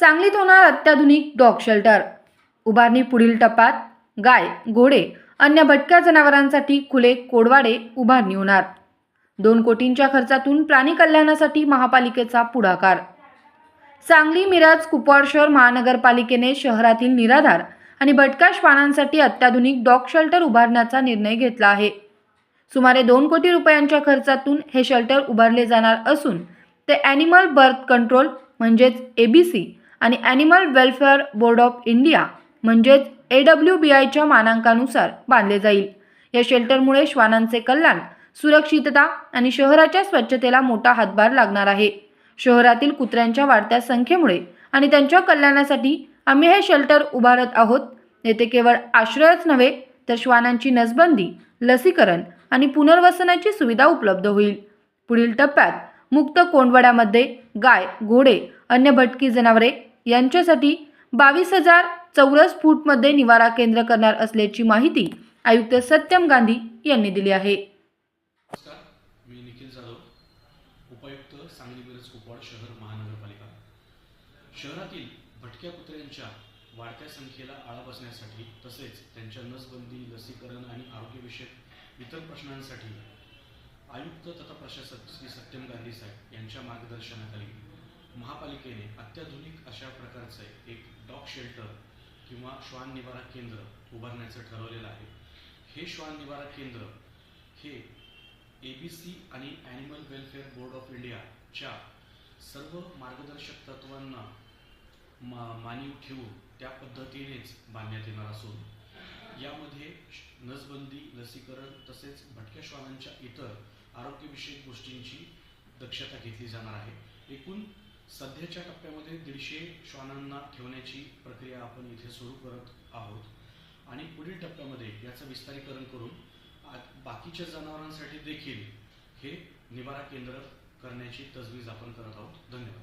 सांगलीत होणार अत्याधुनिक डॉग शेल्टर. उभारणी पुढील टप्प्यात गाय घोडे अन्य भटक्या जनावरांसाठी खुले कोडवाडे उभारणी होणार. दोन कोटींच्या खर्चातून प्राणी कल्याणासाठी महापालिकेचा पुढाकार. सांगली मिरज कुपवाड शहर महानगरपालिकेने शहरातील निराधार आणि भटक्या श्वानांसाठी अत्याधुनिक डॉग शेल्टर उभारण्याचा निर्णय घेतला आहे. सुमारे दोन कोटी रुपयांच्या खर्चातून हे शेल्टर उभारले जाणार असून ते ॲनिमल बर्थ कंट्रोल म्हणजेच ए बी सी आणि animal welfare board of India म्हणजेच ए डब्ल्यू बी आयच्या मानांकानुसार बांधले जाईल. या शेल्टरमुळे श्वानांचे कल्याण सुरक्षितता आणि शहराच्या स्वच्छतेला मोठा हातभार लागणार आहे. शहरातील कुत्र्यांच्या वाढत्या संख्येमुळे आणि त्यांच्या कल्याणासाठी आम्ही हे शेल्टर उभारत आहोत. येथे केवळ आश्रयच नव्हे तर श्वानांची नसबंदी लसीकरण आणि पुनर्वसनाची सुविधा उपलब्ध होईल. पुढील टप्प्यात मुक्त कोंडवड्यामध्ये गाय घोडे अन्य भटकी जनावरे यांच्यासाठी बावीस हजार चौरस फूटमध्ये निवारा केंद्र करणार असल्याची माहिती आयुक्त सत्यम गांधी यांनी दिली आहे. मी निखिल जाधव उपायुक्त सांगली मिरज कुपवाड शहर महानगरपालिका. शहरातील भटक्या कुत्र्यांच्या वाढत्या संख्येला आळा बसण्यासाठी तसेच त्यांच्या नसबंदी लसीकरण आणि आरोग्यविषयक इतर प्रश्नांसाठी आयुक्त तथा प्रशासक श्री सत्यम गांधी साहेब यांच्या मार्गदर्शनाखाली महापालिकेने अत्याधुनिक अशा प्रकारचे एक डॉग शेल्टर किंवा श्वान निवारा केंद्र उभारण्याचं ठरवलेलं आहे. हे श्वान निवारा केंद्र हे ए बी सी आणि ॲनिमल वेलफेअर बोर्ड ऑफ इंडियाच्या सर्व मार्गदर्शक तत्वांना मा मानीव ठेवून त्या पद्धतीनेच बांधण्यात येणार असून यामध्ये नसबंदी लसीकरण तसेच भटक्या श्वानांच्या इतर आरोग्यविषयक गोष्टींची दक्षता घेतली जाणार आहे. एकूण सध्याच्या टप्प्यामध्ये दीडशे श्वानांना ठेवण्याची प्रक्रिया आपण इथे सुरू करत आहोत. आणि पुढील टप्प्यामध्ये याचं विस्तारीकरण करून आ- बाकीच्या जनावरांसाठी देखील हे निवारा केंद्र करण्याची तजवीज आपण करत आहोत. धन्यवाद.